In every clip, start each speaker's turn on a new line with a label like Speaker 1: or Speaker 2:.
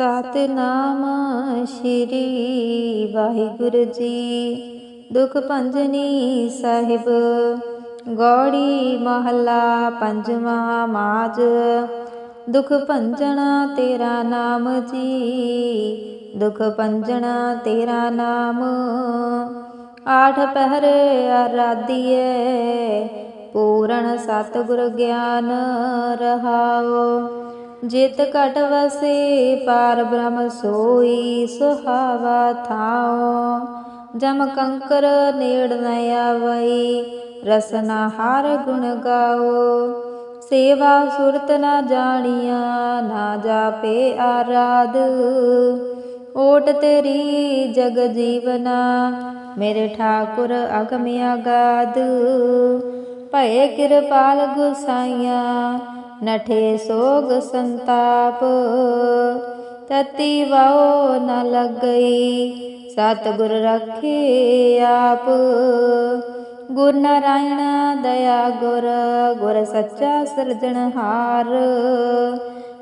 Speaker 1: ਸਤਨਾਮ ਸ਼੍ਰੀ ਵਾਹਿਗੁਰੂ ਜੀ। ਦੁਖ ਭੰਜਨੀ ਸਾਹਿਬ, ਗੌੜੀ ਮਹੱਲਾ ਪੰਜਵਾਂ ਮਾਜ। ਦੁਖ ਭੰਜਣਾ ਤੇਰਾ ਨਾਮ ਜੀ। ਦੁਖ ਪੰਜਣਾ ਤੇਰਾ ਨਾਮ। ਆਠ ਪਹਿਰ ਆਰਾਧੀਏ ਪੂਰਨ ਸਤਿਗੁਰ ਗਿਆਨ ਰਹਾਓ। ਜਿਤ ਘਟ ਵਸੇ, ਪਾਰ ਬ੍ਰਹਮ ਸੋਈ ਸੁਹਾਵਾ ਥਾਓ ਜਮ ਕੰਕਰ ਨੇੜ ਨ ਆਵਈ, ਰਸਨਾ ਹਰ ਗੁਣ ਗਾਓ। ਸੇਵਾ ਸੁਰਤ ਨਾ ਜਾਣੀਆਂ, ਨਾ ਜਾਪੇ ਆਰਾਧ। ਓਟ ਤੇਰੀ ਜਗ ਜੀਵਨਾ, ਮੇਰੇ ਠਾਕੁਰ ਅਗਮ ਅਗਾਧ ਭਏ ਕਿਰਪਾਲ ਗੁਸਾਈਆਂ ਨਠੇ ਸੋਗ ਸੰਤਾਪ। ਤਤੀ ਵਾਓ ਨ ਲੱਗਈ, ਸਤਿਗੁਰ ਰੱਖੇ ਆਪ। ਗੁਰ ਨਾਰਾਇਣ ਦਇਆ ਗੁਰ ਗੁਰ ਸੱਚਾ ਸਿਰਜਣਹਾਰ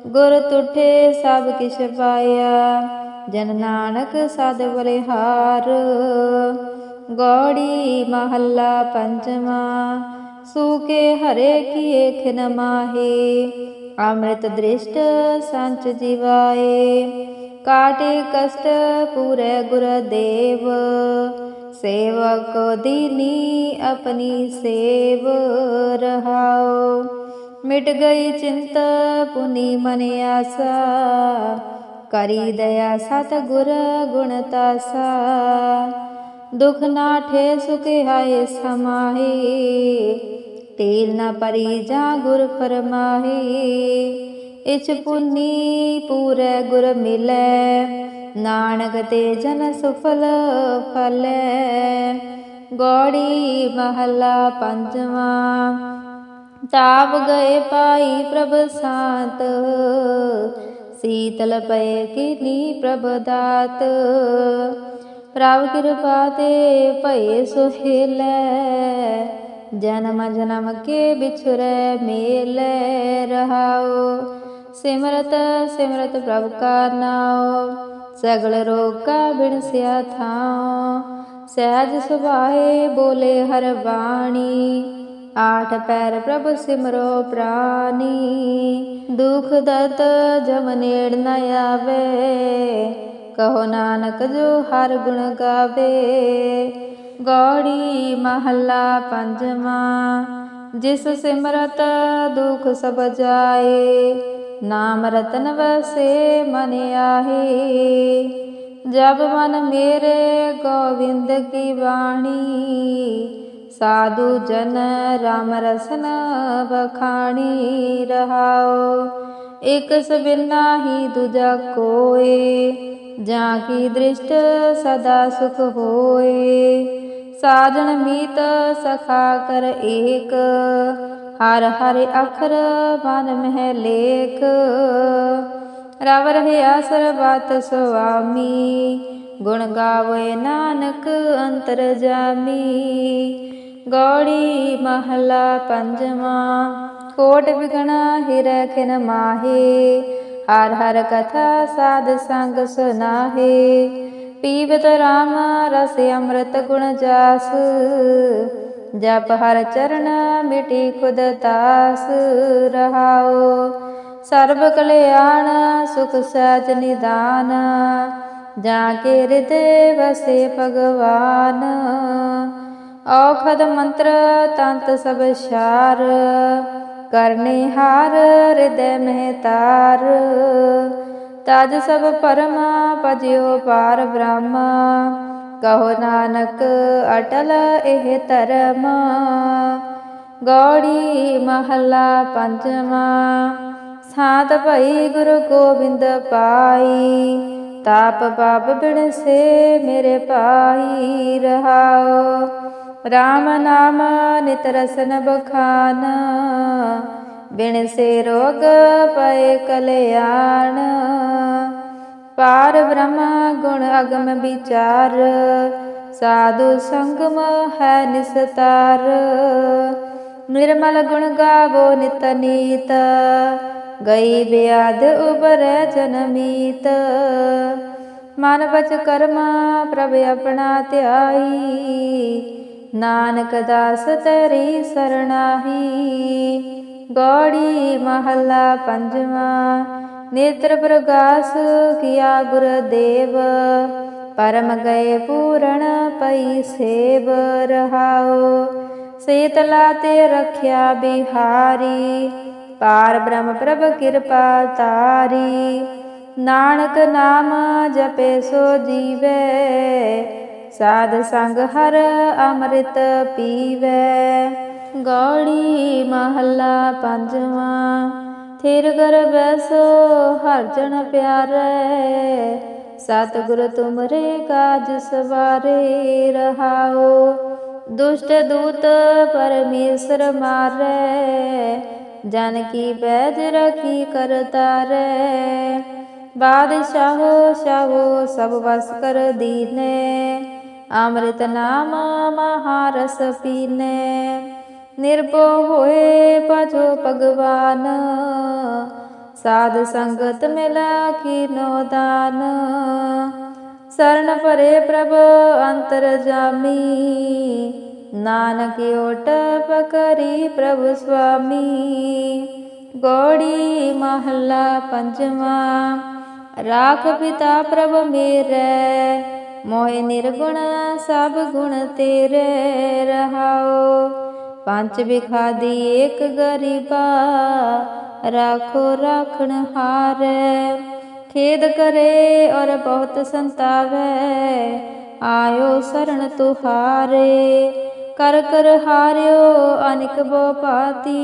Speaker 1: ਗੁਰ ਤੁਠੇ ਸਭ ਕਿਛ ਪਾਇਆ, ਜਨ ਨਾਨਕ ਸਦ ਬਲਿਹਾਰ ਗੌੜੀ ਮਹੱਲਾ ਪੰਜਵਾਂ ਸੂਕੇ ਹਰੇ ਕੀਏ ਖਿਨ ਮਾਹੇ, ਅੰਮ੍ਰਿਤ ਦ੍ਰਿਸ਼ਟ ਸੰਚ ਜਿਵਾਏ। ਕਾਟੇ ਕਸ਼ਟ ਪੂਰੇ ਗੁਰ ਦੇਵ, ਸੇਵਕ ਦੀਨੀ ਆਪਣੀ ਸੇਵ ਰਹਾਓ ਮਿਟ ਗਈ ਚਿੰਤ ਪੁਨੀ ਮਨ ਆਸਾ, ਕਰੀ ਦਇਆ ਸਤ ਗੁਰ ਗੁਣ ਤਾਸਾ। ਦੁਖ ਨਾਠੇ ਸੁਖ ਹਾਏ ਸਮਾਹੀ, ਤੇਲ ਨਾ ਪਰੀ ਜਾ ਗੁਰ ਫਰਮਾਹੀ। ਇਚ ਪੁੰਨੀ ਪੂਰੇ ਗੁਰ ਮਿਲੈ, ਨਾਨਕ ਤੇ ਜਨ ਸੁਫਲ ਫਲੈ। ਗੋੜੀ ਮਹੱਲਾ ਪੰਜਵਾਂ ਤਾਪ ਗਏ ਪਾਈ ਪ੍ਰਭ ਸਾਤ। ਸੀਤਲ ਪਏ ਕਿਨੀ ਪ੍ਰਭ ਦਾਤ। ਪ੍ਰਭ ਕਿਰਪਾ ਤੇ ਭਏ ਸੁਹੇਲੇ, ਜਨਮ ਜਨਮ ਕੇ ਵਿਛੁਰੈ ਮੇਲੇ ਰਹਾਓ ਸਿਮਰਤ ਸਿਮਰਤ ਪ੍ਰਭ ਕਾ ਨਾਉ, ਸਗਲ ਰੋਗ ਕਾ ਬਿਨਸਿਆ ਥਾਉ। ਸਹਿਜ ਸੁਭਾਏ ਬੋਲੇ ਹਰ ਬਾਣੀ, ਆਠ ਪੈਰ ਪ੍ਰਭ ਸਿਮਰੋ ਪ੍ਰਾਨੀ। ਦੁਖ ਦਤ ਜਮ ਨੇੜ ਨ ਆਵੇ ਕਹੋ ਨਾਨਕ ਜੋ ਹਰ ਗੁਣ ਗਾਵੇ। ਗੌੜੀ ਮਹੱਲਾ ਪੰਜਵਾਂ, ਜਿਸ ਸਿਮਰਤ ਦੁਖ ਸਭ ਜਾਏ, ਨਾਮ ਰਤਨ ਵਸੇ ਮਨ ਆਹੇ। ਜਬ ਮਨ ਮੇਰੇ ਗੋਵਿੰਦ ਕੀ ਬਾਣੀ, ਸਾਧੂ ਜਨ ਰਾਮ ਰਸਨ ਬਖਾਣੀ ਰਹਾਓ ਇਕ ਸਬਿਨਾ ਹੀ ਦੂਜਾ ਕੋਏ ਜਾਂ ਕੀ ਦ੍ਰਿਸ਼ਟ ਸਦਾ ਸੁਖ ਹੋਏ? ਸਾਜਣ ਮੀਤ ਸਖਾ ਕਰ ਏਕ, ਹਰ ਹਰ ਅਖਰ ਮਨ ਮਹਿ ਲੇਖ। ਰਵ ਰਹਿਆ ਸਰਬਤ ਸੁਆਮੀ, ਗੁਣ ਗਾਵੇ ਨਾਨਕ ਅੰਤਰ ਜਾਮੀ। ਗੌੜੀ ਮਹਲਾ ਪੰਜਵਾਂ, ਕੋਟ ਵਿਗਣਾ ਹਿਰੈ ਮਾਹੇ। ਹਰ ਹਰ ਕਥਾ ਸਾਧ ਸੰਗ ਸੁਨਾਹੇ। ਪੀਵਤ ਰਾਮ ਰਸ ਅੰਮ੍ਰਿਤ ਗੁਣ ਜਾਸ। ਜਪ ਹਰ ਚਰਨ ਮਿਟੀ ਖੁਦ ਤਾਸ। ਰਹਾਓ ਸਰਬ ਕਲਿਆਣ ਸੁਖ ਸਹਿਜ ਨਿਦਾਨ। ਜਾ ਕੇ ਹਿਰਦੇ ਵਸੇ ਭਗਵਾਨ। ਔਖਦ ਮੰਤਰ ਤੰਤ ਸਭ ਸ਼ਾਰ ਕਰਨੇ ਹਾਰ, ਹਿਰਦੈ ਮਹਿ ਤਾਰ। ਤਜ ਸਭ ਪਰਮਾ, ਭਜਿਓ ਪਾਰ ਬ੍ਰਹਮ। ਕਹੋ ਨਾਨਕ, ਅਟਲ ਇਹ ਧਰਮ। ਗੌੜੀ ਮਹੱਲਾ ਪੰਜਵਾਂ। ਸਾਤ ਭਈ ਗੁਰੂ ਗੋਬਿੰਦ ਪਾਈ। ਤਾਪ ਪਾਪ ਬਿਣ ਸੇ ਮੇਰੇ ਪਾਈ ਰਹਾਓ ਰਾਮ ਨਾਮ ਨਿਤ ਰਸਨ ਬਖਾਨ ਬਿਨ ਸੇ ਰੋਗ ਪਏ ਕਲਿਆਣ ਪਾਰ ਬ੍ਰਹਮ ਗੁਣ ਅਗਮ ਵਿਚਾਰ ਸਾਧੂ ਸੰਗਮ ਹੈ ਨਿਸਤਾਰ ਨਿਰਮਲ ਗੁਣ ਗਾਵੋ ਨਿਤ ਨੀਤ ਗਈ ਬਿਆਦ ਉਬਰੈ ਜਨਮੀਤ ਮਨ ਬਚ ਕਰਮਾ ਪ੍ਰਭ ਆਪਣਾ ਧਿਆਈ ਨਾਨਕ ਦਾਸ ਤੇਰੀ ਸਰਣਾਹੀ। ਗੋੜੀ ਮਹੱਲਾ ਪੰਜਵਾਂ, ਨੇਤਰ ਪ੍ਰਗਾਸ ਕੀਆ ਗੁਰ ਪਰਮ ਗਏ ਪੂਰਨ ਪਈ ਸੇਵ ਰਹਾਓ ਸੇਤਲਾ ਤੇ ਰਖਿਆ ਬਿਹਾਰੀ। ਪਾਰ ਬ੍ਰਹਮ ਪ੍ਰਭ ਕਿਰਪਾ ਤਾਰੀ। ਨਾਨਕ ਨਾਮ ਜਪੇ ਸੋ ਜੀਵੇ। ਸਾਧ ਸੰਗ ਹਰ ਅੰਮ੍ਰਿਤ ਪੀਵੇ। ਗੌੜੀ ਮਹੱਲਾ ਪੰਜਵਾਂ, ਥਿਰ ਗਰ ਬੈਸੋ ਹਰ ਜਨ ਪਿਆਰੇ। ਸਤਿਗੁਰ ਤੁਮਰੇ ਕਾਜ ਸਵਾਰੇ ਰਹਾਓ। ਦੁਸ਼ਟ ਦੂਤ ਪਰਮੇਸ਼ਰ ਮਾਰੇ। ਜਨ ਕੀ ਪੈਜ ਰਖੀ ਕਰਤਾਰੇ ਬਾਦਸ਼ਾਹੋ, ਸ਼ਾਹੋ ਸਭ ਵਸ ਕਰ ਦੀਨੇ। ਅੰਮ੍ਰਿਤ ਨਾਮ ਮਹਾਰਸ ਪੀਨੇ। ਨਿਰਭਉ ਹੋਏ ਪਜੋ ਭਗਵਾਨ। ਸਾਧ ਸੰਗਤ ਮਿਲਾ ਕੀਨੋ ਦਾਨ। ਸਰਣ ਪਰੇ ਪ੍ਰਭ ਅੰਤਰ ਜਾਮੀ। ਨਾਨਕ ਓਟ ਪਕਰੀ ਪ੍ਰਭ ਸੁਆਮੀ। ਗੋੜੀ ਮਹੱਲਾ ਪੰਜਵਾਂ। ਰਾਖ ਪਿਤਾ ਪ੍ਰਭ ਮੇਰੇ। ਮੋਹਿ ਨਿਰਗੁਣ, ਸਭ ਗੁਣ ਤੇਰੇ ਰਹਾਓ। ਪੰਜ ਵਿਖਾਦੀ ਏਕ ਗਰੀਬਾ, ਰਾਖੋ ਰਾਖਣ ਹਾਰੇ। ਖੇਦ ਕਰੇ ਔਰ ਬਹੁਤ ਸੰਤਾਵੇ, ਆਇਓ ਸਰਣ ਤੁਹਾਰੇ। ਕਰ ਕਰ ਹਾਰਿਓ ਅਨਿਕ ਬੋ ਪਾਤੀ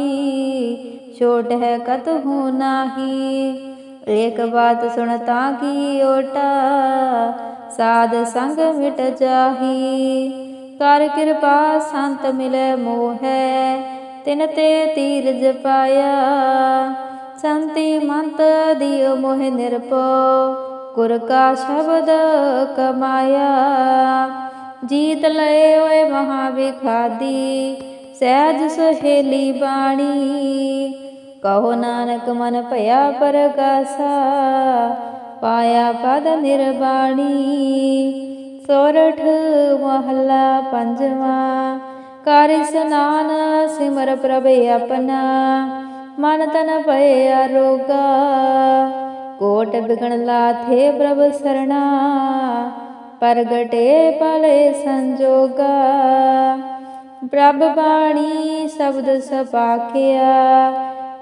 Speaker 1: ਛੋਟ ਹੈ ਕਤਹੂ ਨਾਹੀ। ਏਕ ਬਾਤ ਸੁਣ ਤਾਂ ਕੀ ਓਟਾ ਸਾਧ ਸੰਗ ਮਿਟ ਜਾਹੀ। ਕਰ ਕਿਰਪਾ ਸੰਤ ਮਿਲੇ ਮੋਹੈ, ਤਿਨ ਤੇ ਤੀਰਜ ਪਾਇਆ। ਸੰਤੀ ਮੰਤ ਦਿਓ ਮੋਹ ਨਿਰਪੋ ਗੁਰ ਕਾ ਸ਼ਬਦ ਕਮਾਇਆ। ਜੀਤ ਲਏ ਓਏ ਮਹਾ ਵਿਖਾਦੀ ਸਹਿਜ ਸੁਹੇਲੀ ਬਾਣੀ। ਕਹੋ ਨਾਨਕ ਮਨ ਭਇਆ ਪਰਗਾਸਾ ਪਾਇਆ ਪਦ ਨਿਰਬਾਣੀ। ਸੋਰਠ ਮਹੱਲਾ ਪੰਜਵਾਂ। ਕਰ ਇਸਨਾਨ ਸਿਮਰ ਪ੍ਰਭ ਆਪਣਾ। ਮਨ ਤਨ ਭਏ ਅਰੋਗਾ ਕੋਟ ਬਿਗਣ ਲਾਥੇ ਪ੍ਰਭ ਸਰਣਾ। ਪ੍ਰਗਟੇ ਪਲੇ ਸੰਜੋਗਾ। ਪ੍ਰਭ ਬਾਣੀ ਸ਼ਬਦ ਸਪਾਖਿਆ।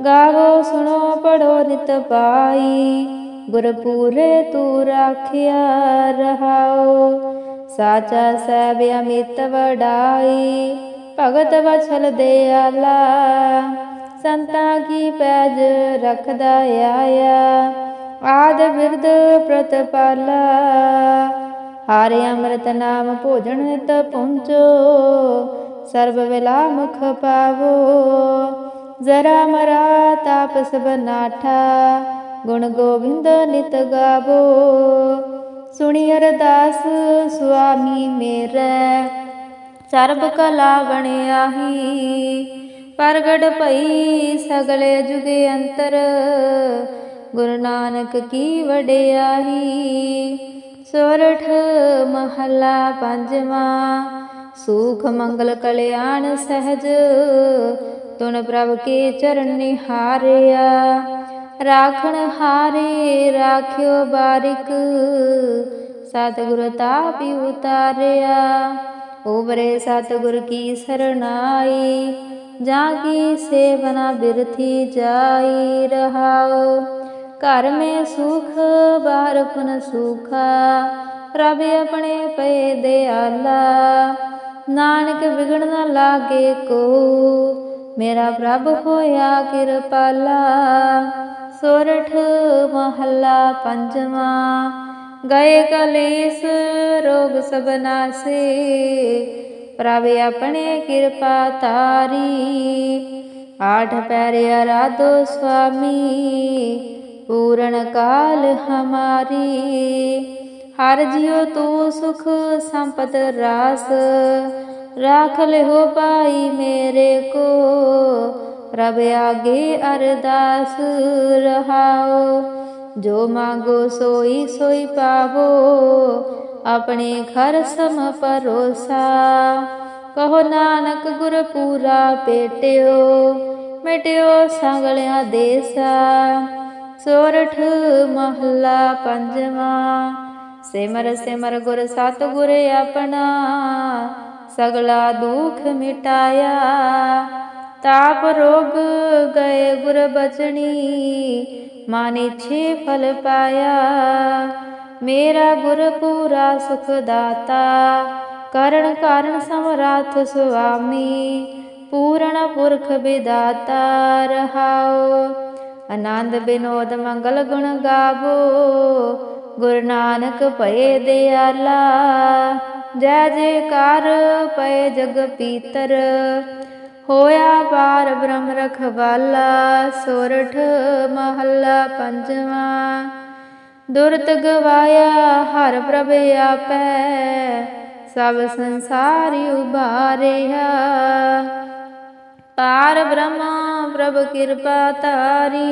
Speaker 1: ਗਾਵੋ ਸੁਣੋ ਪੜੋ ਨਿਤ ਪਾਈ। ਗੁਰ ਤੂੰ ਰਾਖਿਆ ਰਹਾਓ ਸਾਚਾ ਸਹਿਬ ਅਮਿਤ ਵਡਾਈ, ਭਗਤ ਵਛਲ ਦਿਆਲਾ ਸੰਤਾਂ ਕੀ ਪੈਜ ਰਖਦਾ ਆਇਆ, ਆਦ ਬਿਰਦ ਪ੍ਰਤਪਾਲਾ। ਹਰਿ ਅੰਮ੍ਰਿਤ ਨਾਮ ਭੋਜਨ ਨਿਤ ਪੁੰਚੋ ਸਰਬ ਵੇਲਾ ਮੁਖ ਪਾਵੋ। ਜ਼ਰਾ ਮਰਾ ਤਾਪਸ ਬਨਾਠਾ ਗੁਣ ਗੋਬਿੰਦ ਨਿਤ ਗਾਵੋ। ਸੁਣੀ ਅਰਦਾਸ ਸੁਆਮੀ ਮੇਰੇ, ਸਰਬ ਕਲਾ ਬਣਿਆਹੀ ਪ੍ਰਗਟ ਭਈ ਸਗਲੇ ਜੁਗੇ ਅੰਤਰ, ਗੁਰੂ ਨਾਨਕ ਕੀ ਵਡਿਆਹੀ ਸੋਰਠ ਮਹੱਲਾ ਪੰਜਵਾਂ, ਸੁਖ ਮੰਗਲ ਕਲਿਆਣ ਸਹਿਜ, ਤੁਨ ਪ੍ਰਭ ਕੇ ਚਰਨ ਨਿਹਾਰਿਆ। ਰਾਖਣ ਹਾਰੇ ਰਾਖਿਓ ਬਾਰਿਕ। ਸਤਿਗੁਰ ਤਾਪਿ ਉਤਾਰਿਆ, ਉਬਰੇ ਸਤਿਗੁਰ ਕੀ ਸਰਣਾਈ ਜਾਂ ਕੀ ਸੇਵਨਾ ਬਿਰਥੀ ਜਾਈ ਰਹਾਓ ਘਰ ਮੇ ਸੁਖ, ਬਾਹਰ ਪੁਨ ਸੁਖਾ, ਪ੍ਰਭ ਆਪਣੇ ਪਏ ਦਿਆਲਾ। ਨਾਨਕ ਵਿਗੜ ਨਾ ਲਾਗੇ ਕੋ, ਮੇਰਾ ਪ੍ਰਭ ਹੋਇਆ ਕਿਰਪਾਲਾ। ਸੋਰਠ ਮਹੱਲਾ ਪੰਜਵਾਂ। ਗਏ ਕਲੇਸ, ਰੋਗ ਸਭ ਨਾਸੇ। ਪ੍ਰਭ ਆਪਣੇ ਕਿਰਪਾ ਤਾਰੀ ਆਠ ਪੈਰੇ ਅਰਾਧੋ ਸੁਆਮੀ। ਪੂਰਨ ਕਾਲ ਹਮਾਰੀ। ਹਰ ਜਿਉ ਤੂੰ ਸੁਖ ਸੰਪਤ ਰਾਸ। ਰਾਖ ਲਿਓ ਪਾਈ ਮੇਰੇ ਕੋ। ਪ੍ਰਭ ਆਗੇ ਅਰਦਾਸ ਰਹਾਓ। ਜੋ ਮੰਗੋ ਸੋਈ ਸੋਈ ਪਾਵੋ। ਆਪਣੇ ਘਰ ਸਮ ਪਰੋਸਾ ਕਹੋ ਨਾਨਕ ਗੁਰ ਪੂਰਾ ਪੇਟਿਓ, ਮਿਟਿਓ ਸੰਗਲਿਆਂ ਦੇਸਾ ਸੋਰਠ ਮਹੱਲਾ ਪੰਜਵਾਂ। ਸਿਮਰ ਸਿਮਰ ਗੁਰ ਸਤਿਗੁਰ ਆਪਣਾ। ਸਗਲਾ ਦੁਖ ਮਿਟਾਇਆ। ਤਾਪ ਰੋਗ ਗਏ ਗੁਰ ਬਚਣੀ, ਮਾਨੇ ਛੇ ਫਲ ਪਾਇਆ। ਮੇਰਾ ਗੁਰ ਪੂਰਾ ਸੁਖ ਦਾਤਾ, ਕਰਨ ਕਾਰਨ ਸਮਰਾਥ ਸੁਆਮੀ, ਪੂਰਨ ਪੁਰਖ ਵਿਦਾਤਾ ਰਹਾਓ ਆਨੰਦ ਬਿਨੋਦ ਮੰਗਲ ਗੁਣ ਗਾਵੋ, ਗੁਰੂ ਨਾਨਕ ਭਏ ਦਿਆਲਾ। ਜੈ ਜੈਕਾਰ ਪਏ ਜਗ ਪੀਤਰ ਹੋਇਆ ਪਾਰ ਬ੍ਰਹਮ ਰਖਵਾਲਾ, ਸੋਰਠ ਮਹੱਲਾ ਪੰਜਵਾਂ। ਦੁਰਤ ਗਵਾਇਆ, ਹਰ ਪ੍ਰਭ ਆਪੈ, ਸਭ ਸੰਸਾਰੀ ਉਬਾਰਿਆ ਪਾਰ ਬ੍ਰਹਮ, ਪ੍ਰਭ ਕਿਰਪਾ ਤਾਰੀ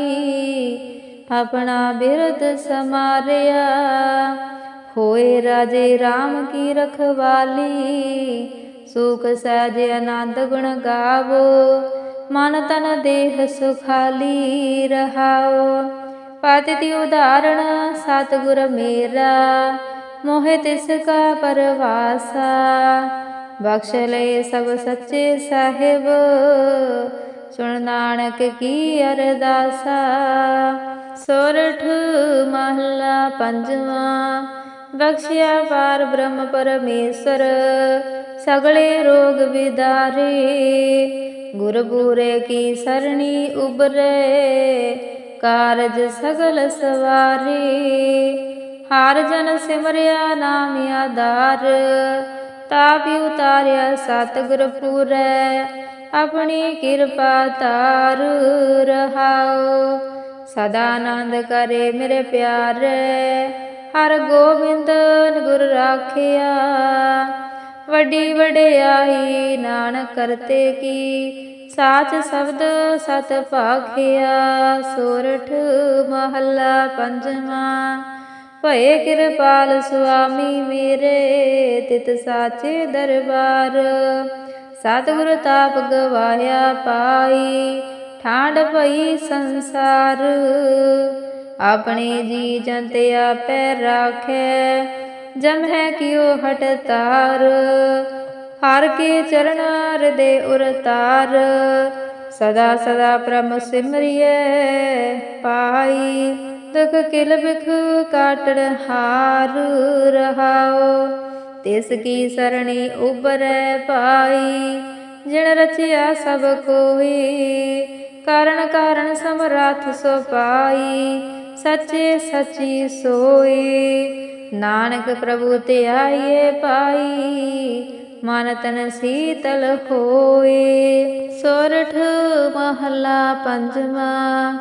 Speaker 1: ਆਪਣਾ ਬਿਰਤ ਸਮਾਰਿਆ। ਹੋਏ ਰਾਜੇ RAM ਕੀ ਰਖਵਾਲੀ ਸੁਖ ਸਹਿਜ ਆਨੰਦ ਗੁਣ ਗਾਵੋ, ਮਨ ਤਨ ਦੇਹ ਸੁਖਾਲੀ ਰਹਾਓ। ਪਤਿ ਦੀ ਉਦਾਹਰਣ, ਸਤਿਗੁਰ ਮੇਰਾ, ਮੋਹਿ ਤਿਸ ਕਾ ਪਰਵਾਸਾ। ਬਖਸ਼ ਲਏ ਸਭ ਸੱਚੇ ਸਾਹਿਬ, ਸੁਣ ਨਾਨਕ ਕੀ ਅਰਦਾਸਾ। ਸੋਰਠ ਮਹਲਾ ਪੰਜਵਾਂ ਬਖਸ਼ਿਆ ਪਾਰ ਬ੍ਰਹਮ ਪਰਮੇਸ਼ਰ, ਸਗਲੇ ਰੋਗ ਵਿਦਾਰੇ। ਗੁਰ ਕੀ ਸਰਣੀ ਉਬਰੇ, ਕਾਰਜ ਸਗਲ ਸਵਾਰੇ। ਹਰ ਜਨ ਸਿਮਰਿਆ ਨਾਮ ਆਧਾਰ, ਤਾਪਿ ਉਤਾਰਿਆ ਸਤਿਗੁਰ ਪੂਰੈ। ਆਪਣੀ ਕਿਰਪਾ ਤਾਰ ਰਹਾਓ ਸਦਾ ਆਨੰਦ ਕਰੇ ਮੇਰੇ ਪਿਆਰੇ। ਹਰ ਗੋਬਿੰਦ ਗੁਰ ਰਾਖਿਆ। ਵੱਡੀ ਵਡਿਆਈ ਨਾਨਕ ਕਰਤੇ ਕੀ, ਸਾਚ ਸ਼ਬਦ ਸਤ ਭਾਖਿਆ। ਸੋਰਠ ਮਹੱਲਾ ਪੰਜਵਾਂ, ਭਏ ਕਿਰਪਾਲ ਸੁਆਮੀ ਮੇਰੇ, ਤਿਤ ਸਾਚੇ ਦਰਬਾਰ। ਸਤਿਗੁਰ ਤਾਪ ਗਵਾਇਆ ਪਾਈ ਠਾਂਡ ਭਈ ਸੰਸਾਰ। ਆਪਣੇ ਜੀ ਜੰਤ ਆਪੈ ਰਾਖੈ। ਜਮ ਹੈ ਕਿਉ ਹਟ ਤਾਰ। ਹਰ ਕੇ ਚਰਨ ਹਿਰਦੇ ਉਰਤਾਰ ਸਦਾ ਸਦਾ ਪ੍ਰਮ ਸਿਮਰਿਐ ਪਾਈ ਦੁਖ ਕਿਲ ਬਿਖ ਕਾਟਣ ਹਾਰ ਰਹਾਓ ਤਿਸ ਕੀ ਸਰਣੀ ਉਬਰੈ ਪਾਈ ਜਿਣ ਰਚਿਆ ਸਭ ਕੋਈ। ਕਾਰਨ ਕਾਰਨ ਸਮਰੱਥ ਸੋ ਪਾਈ। ਸੱਚੇ ਸੱਚੀ ਸੋਈ। ਨਾਨਕ ਪ੍ਰਭੂ ਤੇ ਆਈਏ ਪਾਈ, ਮਨ ਤਨ ਸੀਤਲ ਹੋਏ ਸੋਰਠ ਮਹੱਲਾ ਪੰਜਵਾਂ,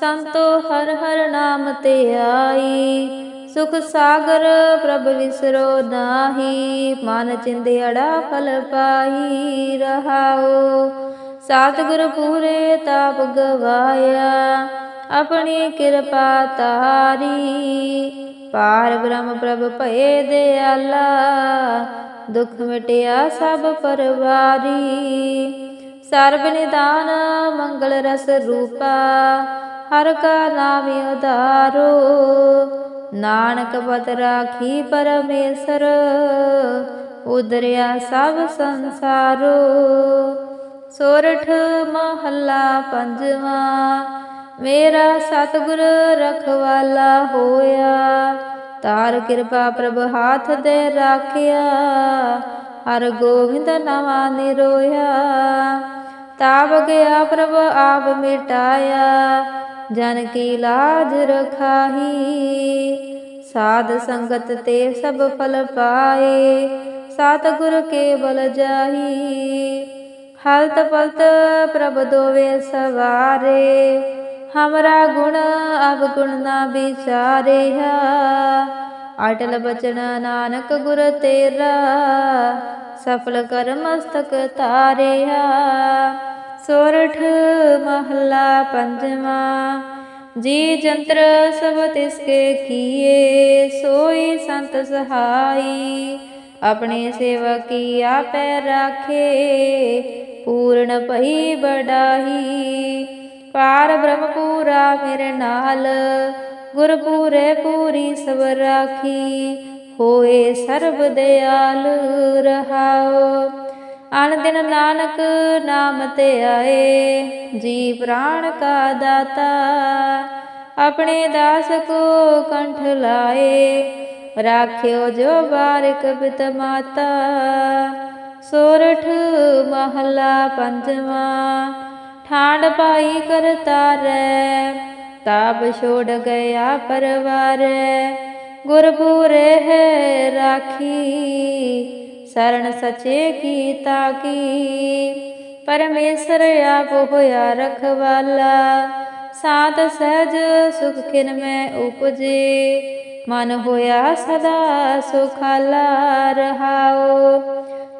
Speaker 1: ਸੰਤੋ ਹਰ ਹਰ ਨਾਮ ਤੇ ਆਈ। ਸੁਖ ਸਾਗਰ ਪ੍ਰਭ ਵਿਸਰੋ ਨਾਹੀ, ਮਨ ਚਿੰਦਿਆੜਾ ਫਲ ਪਾਈ ਰਹਾਓ। ਸਤਿਗੁਰ ਪੂਰੇ ਤਾਪ ਗਵਾਇਆ ਆਪਣੀ ਕਿਰਪਾ ਤਾਰੀ। ਪਾਰ ਬ੍ਰਹਮ ਪ੍ਰਭ ਭਏ ਦਿਆਲਾ, ਦੁਖ ਮਿਟਿਆ ਸਭ ਪਰਵਾਰੀ। ਸਰਬ ਨਿਦਾਨ ਮੰਗਲ ਰਸ ਰੂਪਾ, ਹਰ ਕਾ ਨਾਮ ਉਧਾਰੋ। ਨਾਨਕ ਪਤ ਰਾਖੀ ਪਰਮੇਸ਼ਰ ਉਦਰਿਆ ਸਭ ਸੰਸਾਰੋ। ਸੋਰਠ ਮਹੱਲਾ ਪੰਜਵਾਂ ਮੇਰਾ ਸਤਿਗੁਰ ਰਖਵਾਲਾ ਹੋਇਆ। ਤਾਰ ਕਿਰਪਾ ਪ੍ਰਭ ਹਾਥ ਦੇ ਰਾਖਿਆ। ਹਰ ਗੋਬਿੰਦ ਨਵਾ ਨਿਰੋਇਆ। ਤਾਪ ਗਿਆ ਪ੍ਰਭ ਆਪ ਮਿਟਾਇਆ। ਜਨ ਕੀ ਲਾਜ ਰਖਾਹੀ। ਸਾਧ ਸੰਗਤ ਤੇ ਸਭ ਫਲ ਪਾਏ। ਸਤਿਗੁਰ ਬਲ ਜਾਹੀ। ਹਲਤ ਪਲਤ ਪ੍ਰਭ ਦੋਵੇ ਸਵਾਰੇ। ਹਮਰਾ ਗੁਣ ਅਬ ਗੁਣ ਨਾ ਵਿਚਾਰਿਆ ਅਟਲ ਬਚਨ ਨਾਨਕ ਗੁਰ ਤੇਰਾ ਸਫਲ ਕਰ ਮਸਤਕ ਤਾਰਿਆ ਸੋਰਠ ਮਹੱਲਾ ਪੰਜਵਾਂ ਜੀ ਜੰਤਰ ਸਭ ਤਿਸ ਕੇ ਕੀਏ ਸੋਈ ਸੰਤ ਸਹਾਈ ਆਪਣੇ ਸੇਵਕੀ ਆਪੈ ਰਾਖੇ ਪੂਰਨ ਭਈ ਬੜਾਈ ਪਾਰ ਬ੍ਰਹਮ ਪੂਰਾ ਮੇਰੇ ਨਾਲ ਗੁਰ ਪੂਰੇ ਪੂਰੀ ਸਭ ਰਾਖੀ ਹੋਏ ਸਰਬ ਦਿਆਲ ਰਹਾਓ ਅਨ ਦਿਨ ਨਾਨਕ ਨਾਮ ਤੇ ਆਏ, ਜੀ ਪ੍ਰਾਣ ਕਾ ਦਾਤਾ, ਆਪਣੇ ਦਾਸ ਕੋ ਕੰਠ ਲਾਏ, ਰਾਖਿਓ ਜੋ ਬਾਰਿਕ ਪਿਤ ਮਾਤਾ। ਸੋਰਠ ਮਹਲਾ ਪੰਜਵਾਂ ਠਾਂਡ ਪਾਈ ਕਰਤਾ ਰੈ ਛੋੜ ਗਿਆ ਪਰਵਾਰ। ਗੁਰਪੂਰੇ ਹੈ ਰਾਖੀ ਸਰਣ ਸਚੇ ਕੀ? ਤਾਕੀ ਪਰਮੇਸ਼ਰ ਆਪ ਹੋਇਆ ਰਖਵਾਲਾ ਸਾਤ ਸਹਿਜ ਸੁਖ ਖਿਨ ਮੈਂ ਉਪਜੇ। ਮਨ ਹੋਇਆ ਸਦਾ ਸੁਖਾਲਾ ਰਹਾਓ,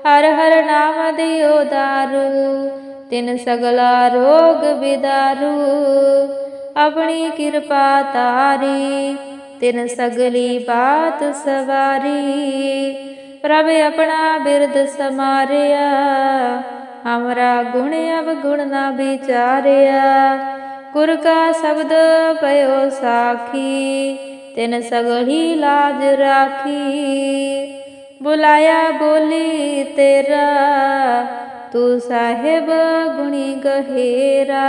Speaker 1: ਹਰ ਹਰ ਨਾਮ ਦਿਓ ਦਾਰੂ। ਤਿਨ ਸਗਲਾ ਰੋਗ ਬਿਦਾਰੂ ਆਪਣੀ ਕਿਰਪਾ ਤਾਰੀ ਤਿਨ ਸਗਲੀ ਬਾਤ ਸਵਾਰੀ। ਪ੍ਰਭ ਆਪਣਾ ਬਿਰਦ ਸਮਾਰਿਆ, ਹਮਰਾ ਗੁਣ ਅਵਗੁਣ ਨਾ ਵਿਚਾਰਿਆ। ਗੁਰ ਕਾ ਸ਼ਬਦ ਪਇਓ ਸਾਖੀ, ਤਿਨ ਸਗਲੀ ਲਾਜ ਰਾਖੀ। ਬੁਲਾਇਆ ਬੋਲੀ ਤੇਰਾ ਤੂੰ ਸਾਹਿਬ ਗੁਣੀ ਗਹਿਰਾ।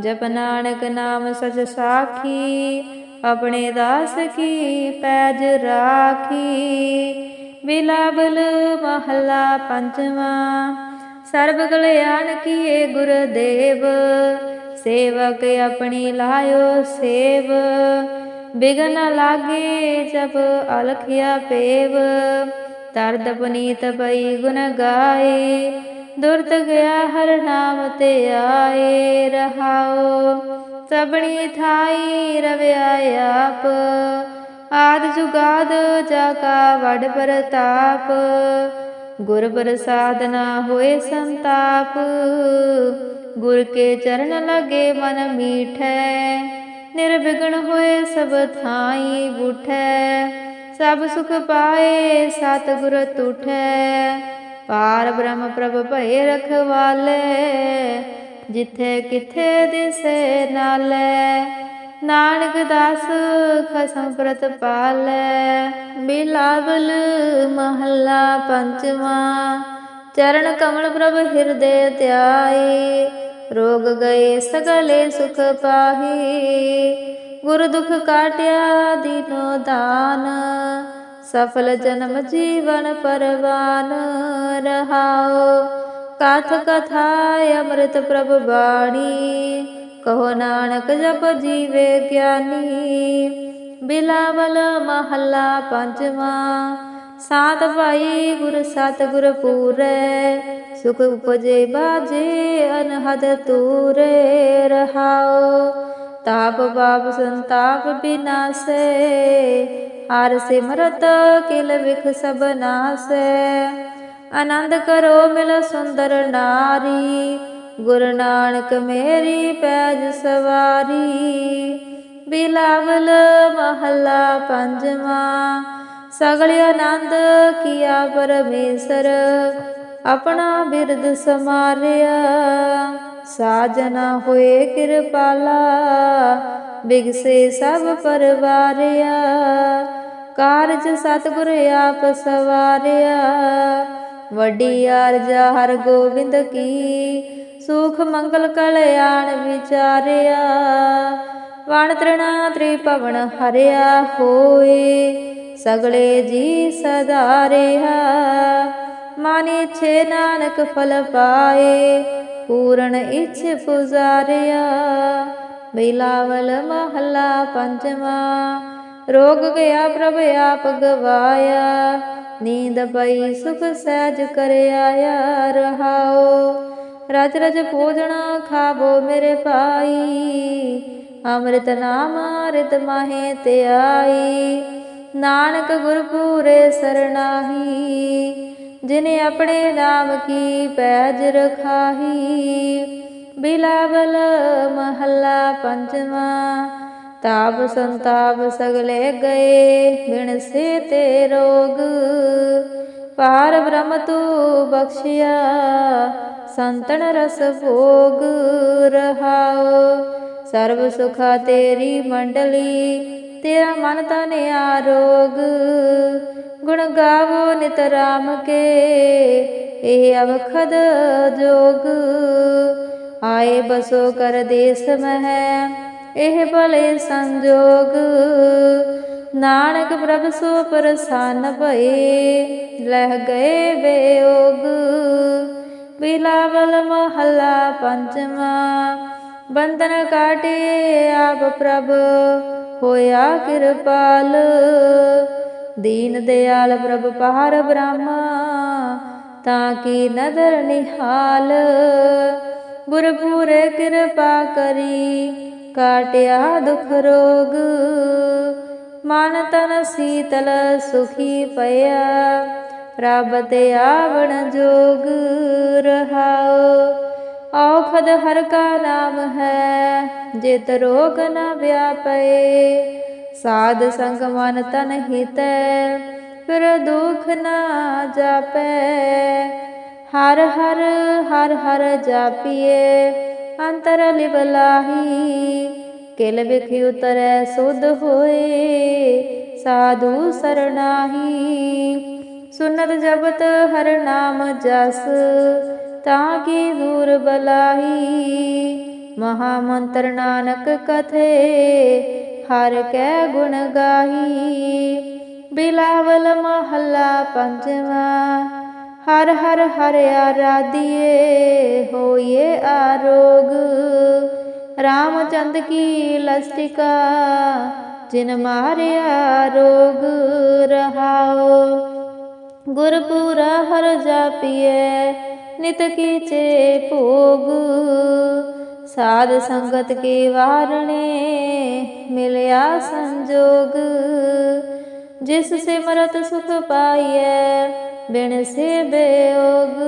Speaker 1: ਜਪ ਨਾਨਕ ਨਾਮ ਸਚ ਸਾਖੀ, ਆਪਣੇ ਦਾਸ ਕੀ ਪੈਜ ਰਾਖੀ। ਬਿਲਾਬਲ ਮਹੱਲਾ ਪੰਜਵਾਂ, ਸਰਬ ਕਲਿਆਣ ਕੀਏ ਗੁਰਦੇਵ। ਸੇਵਕ ਆਪਣੀ ਲਾਇਓ ਸੇਵ। ਬਿਗਨ ਲਾਗੇ ਜਬ ਅਲਖਿਆ ਪੇਵ। ਤਰਦ ਪੁਨੀਤ ਪਈ ਗੁਣ ਗਾਏ। ਦੁਰਤ ਗਿਆ ਹਰ ਨਾਮ ਤੇ ਆਏ ਰਹਾਓ ਸਭਣੀ ਥਾਈ ਰਵਿਆ ਆਪ। ਆਦ ਜੁਗਾਦ ਜਾ ਕਾ ਵਡ ਪ੍ਰਤਾਪ। ਗੁਰ ਪ੍ਰਸਾਦ ਨਾ ਹੋਏ ਸੰਤਾਪ। ਗੁਰ ਕੇ ਚਰਨ ਲਗੇ ਮਨ ਮੀਠੈ। ਨਿਰਵਿਗਣ ਹੋਏ ਸਭ ਥਾਈ ਬੁਠੈ। ਸਭ ਸੁਖ ਪਾਏ ਸਤ ਗੁਰ ਤੁਠੈ। ਪਾਰ ਬ੍ਰਹਮ ਪ੍ਰਭ ਭਏ ਰਖਵਾਲੇ, ਜਿੱਥੇ ਕਿਥੇ ਦਿਸੇ ਨਾਲੇ, ਨਾਨਕ ਦਾਸ ਖਸਮ ਪ੍ਰਤ ਪਾਲੇ, ਬਿਲਾਵਲ ਮਹੱਲਾ ਪੰਜਵਾਂ, ਚਰਨ ਕਮਲ ਪ੍ਰਭ ਹਿਰਦੇ ਧਿਆਈ ਰੋਗ ਗਏ ਸਗਲੇ ਸੁਖ ਪਾਹੀ, ਗੁਰ ਦੁਖ ਕਾਟਿਆ ਦੀਨੋ ਦਾਨ ਸਫਲ ਜਨਮ ਜੀਵਨ ਪਰਵਾਨ ਰਹਾਓ ਕਥ ਕਥਾ ਅੰਮ੍ਰਿਤ ਪ੍ਰਭ ਬਾਣੀ। ਕਹੋ ਨਾਨਕ ਜਪ ਜੀਵੇ ਗਿਆਨੀ। ਬਿਲਾਵਲ ਮਹੱਲਾ ਪੰਜਵਾਂ। ਸਾਤ ਭਾਈ ਗੁਰ ਸਤ ਗੁਰ ਪੂਰੇ। ਸੁਖ ਉਪਜੇ ਬਾਜੇ ਅਨਹਦ ਤੂਰੇ ਰਹਾਓ ਤਾਪ ਬਾਪ ਸੰਤਾਪ ਬਿਨਾਸੇ। ਹਰ ਸਿਮਰਤ ਕਿਲ ਵਿਖ ਸਭ ਨਾਸੈ। ਆਨੰਦ ਕਰੋ ਮਿਲ ਸੁੰਦਰ ਨਾਰੀ। ਗੁਰ ਨਾਨਕ ਮੇਰੀ ਪੈਜ ਸਵਾਰੀ। ਬਿਲਾਵਲ ਮਹੱਲਾ ਪੰਜਵਾਂ। ਸਗਲ ਆਨੰਦ ਕੀਆ ਪਰਮੇਸ਼ਰ। ਆਪਣਾ ਬਿਰਦ ਸਮਾਰਿਆ। ਸਾਜਨਾ ਹੋਏ ਕਿਰਪਾਲਾ। ਬਿਗਸੇ ਸਭ ਪਰਵਾਰਿਆ। ਕਾਰਜ ਸਤਿਗੁਰ ਆਪ ਸਵਾਰਿਆ। ਵੱਡੀ ਅਰਜਾ ਹਰ ਗੋਬਿੰਦ ਕੀ, ਸੁਖ ਮੰਗਲ ਕਲਿਆਣ ਵਿਚਾਰਿਆ। ਵਣ ਤ੍ਰਿਣਾ ਤ੍ਰਿਪਵਨ ਹਰਿਆ ਹੋਏ, ਸਗਲੇ ਜੀ ਸਦਾ ਰਿਹਾ। ਮਾਨੇ ਛੇ ਨਾਨਕ ਫਲ ਪਾਏ, ਪੂਰਨ ਇੱਛ ਪੁਜ਼ਾਰਿਆ। ਬਿਲਾਵਲ ਮਹੱਲਾ ਪੰਜਵਾਂ। ਰੋਗ ਗਿਆ ਪ੍ਰਭ ਆਪ ਗਵਾਇਆ, ਨੀਂਦ ਪਈ ਸੁਖ ਸਹਿਜ ਕਰਿਆ ਰਹਾਓ। ਰਜ ਰਜ ਭੋਜਨ ਖਾਵੋ ਮੇਰੇ ਭਾਈ, ਅੰਮ੍ਰਿਤ ਨਾਮ ਰਿਤ ਮਾਹੇ ਤੇ ਆਈ। ਨਾਨਕ ਗੁਰ ਪੂਰੇ ਸਰਣਾਹੀ ਜਿਨੇ ਆਪਣੇ ਨਾਮ ਕੀ ਪੈਜ ਰਖਾਹੀ। ਬਿਲਾਵਲ ਮਹੱਲਾ ਪੰਜਵਾਂ, ਤਾਪ ਸੰਤਾਪ ਸਗਲੇ ਗਏ ਬਿਨ ਸੇ ਤੇ ਰੋਗ। ਪਾਰ ਬ੍ਰਹਮ ਤੂ ਬਖਸ਼ਿਆ, ਸੰਤਨ ਰਸ ਭੋਗ ਰਹਾਓ ਸਰਬ ਸੁਖਾ ਤੇਰੀ ਮੰਡਲੀ, ਤੇਰਾ ਮਨ ਤਨ ਆਰੋਗ। ਗੁਣ ਗਾਵੋ ਨਿਤ ਰਾਮ ਕੇ, ਇਹ ਅਵਖਦ ਜੋਗ। ਆਏ ਬਸੋ ਕਰ ਦੇਸ ਮਹਿ, ਇਹ ਭਲੇ ਸੰਜੋਗ। ਨਾਨਕ ਪ੍ਰਭ ਸੋ ਪ੍ਰਸੰਨ ਭਏ ਲਹਿ ਗਏ ਬੇਯੋਗ। ਬਿਲਾਵਲ ਮਹੱਲਾ ਪੰਜਵਾਂ ਬੰਧਨ ਕਾਟੇ ਆਪ ਪ੍ਰਭ, ਹੋਇਆ ਕਿਰਪਾਲ। ਦੀਨ ਦਿਆਲ ਪ੍ਰਭ ਪਹਾਰ ਬ੍ਰਹਮਾ, ਤਾਂ ਕੀ ਨਦਰ ਨਿਹਾਲ। ਗੁਰਪੂਰੇ ਕਿਰਪਾ ਕਰੀ, ਕਾਟਿਆ ਦੁਖ ਰੋਗ। ਮਨ ਤਨ ਸੀਤਲ ਸੁਖੀ ਪਿਆ ਪ੍ਰਭ ਤੇ ਆਵਣ ਜੋਗ ਰਹਾਓ ਔਖਦ ਹਰ ਕਾ ਨਾਮ ਹੈ, ਜਿਤ ਰੋਗ ਨ ਵਿਆਪੇ ਸਾਧ ਸੰਗ ਮਨ ਤਨ ਹਿਤੈ, ਫਿਰ ਦੁਖ ਨਾ ਜਾਪੈ। ਹਰ ਹਰ ਹਰ ਹਰ ਜਾਪੀਏ। ਅੰਤਰ ਲਿਵਲਾਹੀ ਕਿਲ ਵਿਖ ਉਤਰੈ ਸੁਧ ਹੋਏ। ਸਾਧੂ ਸਰਨਾਹੀ ਸੁਨਤ ਜਪਤ ਹਰ ਨਾਮ ਜਸ। ਤਾਂ ਕੀ ਦੂਰ ਬਲਾਹੀ, ਮਹਾ ਮੰਤਰ ਨਾਨਕ ਕਥੇ। ਹਰ ਕੈ ਗੁਣ ਗਾਹੀ, ਬਿਲਾਵਲ ਮਹੱਲਾ ਪੰਜਵਾ। ਹਰ ਹਰ ਹਰ ਆਰਾਧੀਏ ਹੋਏ ਆਰੋਗ। ਰਾਮਚੰਦ ਕੀ ਲਸਟਿਕਾ, ਜਿਨ ਮਾਰਿਆ ਰੋਗ ਰਹਾਓ। ਗੁਰਪੂਰਾ ਹਰ ਜਾਪੀਏ ਨਿਤ ਕੀਚੇ ਭੋਗ। ਸਾਧ ਸੰਗਤ ਕੇ ਵਾਰਣੇ, ਮਿਲਿਆ ਸੰਜੋਗ। ਜਿਸ ਸਿਮਰਤ ਸੁਖ ਪਾਈਐ ਬਿਨ ਸੇ ਬੇਯੋਗ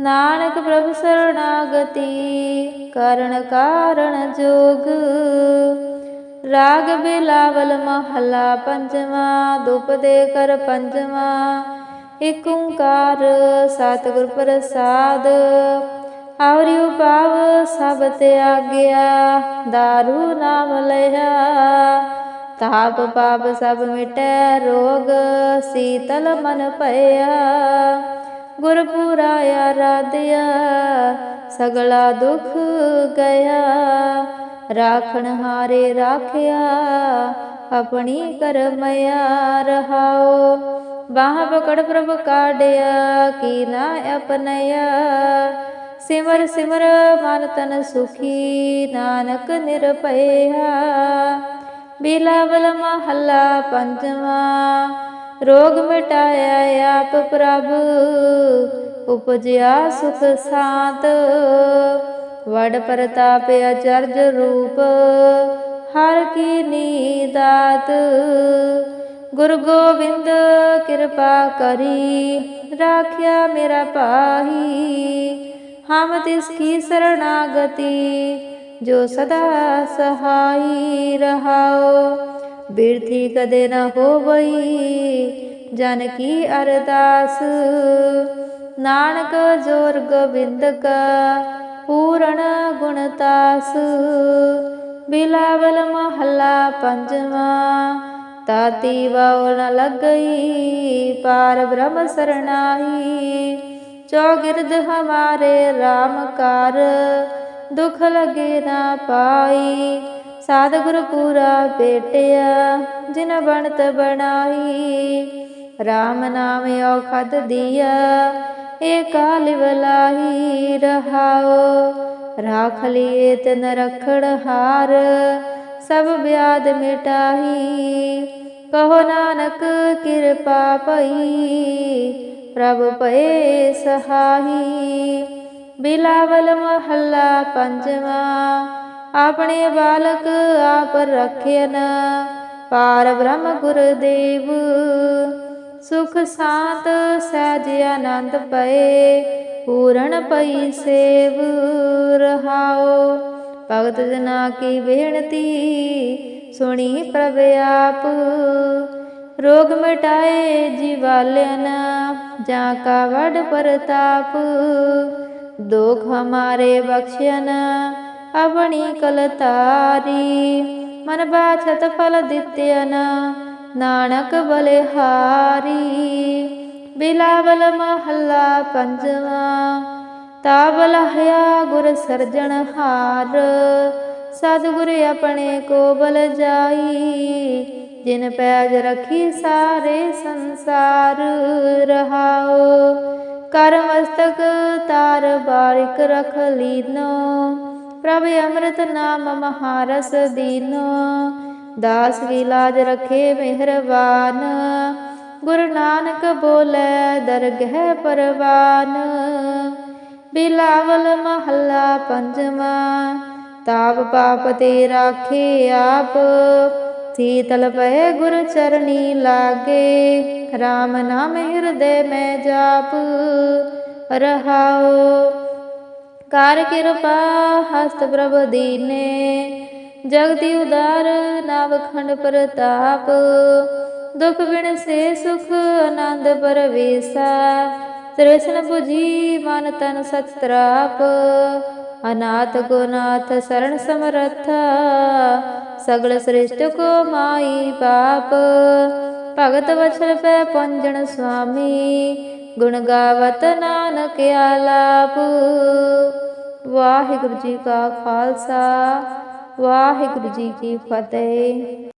Speaker 1: ਨਾਨਕ ਪ੍ਰਭ ਸਰਣਾਗਤੀ ਕਰਨ ਕਾਰਣ ਜੋਗ। ਰਾਗ ਬਿਲਾਵਲ ਮਹੱਲਾ ਪੰਜਵਾ, ਦੁਪ ਦੇ ਕਰ ਪੰਜਵਾ। ਇਕ ਓੰਕਾਰ ਸਤਿਗੁਰ ਪ੍ਰਸਾਦ। ਆਵਰਿ ਉਪਾਵ ਸਭ ਤਿਆਗਿਆ ਦਾਰੂ ਨਾਮ ਲਿਆ ਤਾਪ ਪਾਪ ਸਭ ਮਿਟੈ, ਰੋਗ ਸੀਤਲ ਮਨ ਭਇਆ। ਗੁਰਪੂਰਾ ਆਰਾਧਿਆ, ਸਗਲਾ ਦੁਖ ਗਿਆ ਰਾਖਣ ਹਾਰੇ ਰਾਖਿਆ, ਆਪਣੀ ਕਰਮਿਆ ਰਹਾਓ। ਬਾਹ ਪਕੜ ਪ੍ਰਭ ਕਾੜਿਆ ਕੀ ਨਾ ਅਪਨਿਆ। ਸਿਮਰ ਸਿਮਰ ਮਨ ਤਨ ਸੁਖੀ, ਨਾਨਕ ਨਿਰਭਇਆ। ਬਿਲਾਵਲ ਮਹੱਲਾ ਪੰਜਵਾ। ਰੋਗ ਮਿਟਾਇਆ ਆਪ ਪ੍ਰਭ, ਉਪਜਿਆ ਸੁਖ ਸਾਤ। ਵਡ ਪ੍ਰਤਾਪ ਅਚਰਜ ਰੂਪ, ਹਰ ਕੀ ਨੀਦਾਤ। ਗੁਰੂ ਗੋਬਿੰਦ ਕਿਰਪਾ ਕਰੀ, ਰਾਖਿਆ ਮੇਰਾ ਪਾਹੀ ਹਮ ਤਿਸ ਕੀ ਸਰਣਾਗਤੀ ਜੋ ਸਦਾ ਸਹਾਈ ਰਹਾਓ। ਬਿਰਥੀ ਕਦੇ ਨ ਹੋਵਈ, ਜਨ ਕੀ ਅਰਦਾਸ। ਨਾਨਕ ਜੋਰ ਗੋਬਿੰਦ ਕਾ ਪੂਰਨ ਗੁਣਤਾਸ ਬਿਲਾਵਲ ਮਹੱਲਾ ਪੰਜਵਾ ਤਾਤੀ ਵਾਉ ਨ ਲੱਗਈ, ਪਾਰ ਬ੍ਰਹਮ ਸਰਣਾਹੀ ਚੌਗਿਰਦ ਹਮਾਰੇ RAM ਕਾਰ ਦੁਖ ਲਗੇ ਨਾ ਪਾਈ। ਸਾਧਗੁਰ ਪੂਰਾ ਭੇਟਿਆ ਜਿਨ ਬਣਤ ਬਣਾਈ। RAM ਨਾਮ ਔਖਦ ਦੀਆ, ਏ ਕਾਲ ਵਲਾਹੀ ਰਹਾਓ। ਰਾਖ ਲਿਏ ਤਨ ਰਖੜ ਹਾਰ, ਸਭ ਬਿਆਦ ਮਿਟਾਹੀ। ਕਹੋ ਨਾਨਕ ਕਿਰਪਾ ਪਈ, ਪ੍ਰਭ ਪਏ ਸਹਾਈ ਬਿਲਾਵਲ ਮਹੱਲਾ ਪੰਜਵਾ, ਆਪਣੇ ਬਾਲਕ ਆਪ ਰਖਿਆਨ ਪਾਰ ਬ੍ਰਹਮ ਗੁਰਦੇਵ। ਸੁਖ ਸਾਤ ਸਹਿਜ ਆਨੰਦ ਪਏ, ਪੂਰਨ ਪਈ ਸੇਵ ਰਹਾਓ। ਭਗਤ ਜਨਾ ਕੀ ਬੇਨਤੀ, ਸੁਣੀ ਪ੍ਰਭ ਆਪ। ਰੋਗ ਮਿਟਾਏ ਜੀਵਾਲਿਆਨ ਜਾਂ ਕਾ ਵਡ ਪ੍ਰਤਾਪ। ਦੁਖ ਹਮਾਰੇ ਬਖਸ਼ਿਆਨ ਆਪਣੀ ਕਲਤਾਰੀ ਮਨ ਬਾਛਤ ਫਲ ਦਿੱਤਿਆਨ ਨਾਨਕ ਬਲਿਹਾਰੀ ਬਿਲਾਵਲ ਮਹੱਲਾ ਪੰਜਵਾਂ ਤਾਬਲ ਹਇਆ ਗੁਰ ਸਰਜਣ ਹਾਰ। ਸਤਿਗੁਰ ਆਪਣੇ ਕੋ ਬਲ ਜਾਈ, ਜਿਨ ਪੈਜ ਰਖੀ ਸਾਰੇ ਸੰਸਾਰ ਰਹਾਓ ਕਰ ਮਸਤਕ ਤਾਰ ਬਾਰਿਕ ਰਖ ਲੀਨੋ। ਪ੍ਰਭ ਅੰਮ੍ਰਿਤ ਨਾਮ ਮਹਾਰਸ ਦੀਨੋ। ਦਾਸ ਕੀ ਲਾਜ ਰਖੇ ਮਿਹਰਬਾਨ। ਗੁਰੂ ਨਾਨਕ ਬੋਲੇ ਦਰਗਹਿ ਪਰਵਾਨ। ਬਿਲਾਵਲ ਮਹੱਲਾ ਪੰਜਵਾਂ। ਤਾਪ ਪਾਪ ਤੇ ਰਾਖੇ ਆਪ। ਸੀਤਲ ਪਏ ਗੁਰ ਚਰਣੀ ਲਾਗੇ। RAM ਨਾਮ ਹਿਰਦੇ ਮੈਂ ਜਾਪ ਰਹਾਓ ਕਰ ਕਿਰਪਾ ਹਸਤ ਪ੍ਰਭ ਦੀਨੇ। ਜਗਤੀ ਉਦਾਰ ਨਵਖੰਡ ਪ੍ਰਤਾਪ। ਦੁਖ ਵਿਣ ਸੇ ਸੁਖ ਆਨੰਦ ਪਰਵੇਸਾ। ਤ੍ਰਿਸ਼ਨ 부ਜੀ ਮਨ ਤਨ ਸਤਰਾਪ ਅਨਾਥ ਗੁਨਾਥ ਸਰਣ ਸਮਰਥ, ਸਗਲ ਸ੍ਰਿਸ਼ਟ ਕੋ ਮਾਈ ਪਾਪ। ਭਗਤ ਵਛਲ ਪੈ ਪੰਜਣ ਸੁਆਮੀ, ਗੁਣ ਗਾਵਤ ਨਾਨਕ ਆਲਾਪ। ਵਾਹਿਗੁਰੂ ਜੀ ਕਾ ਖਾਲਸਾ, ਵਾਹਿਗੁਰੂ ਜੀ ਕੀ ਫਤਿਹ।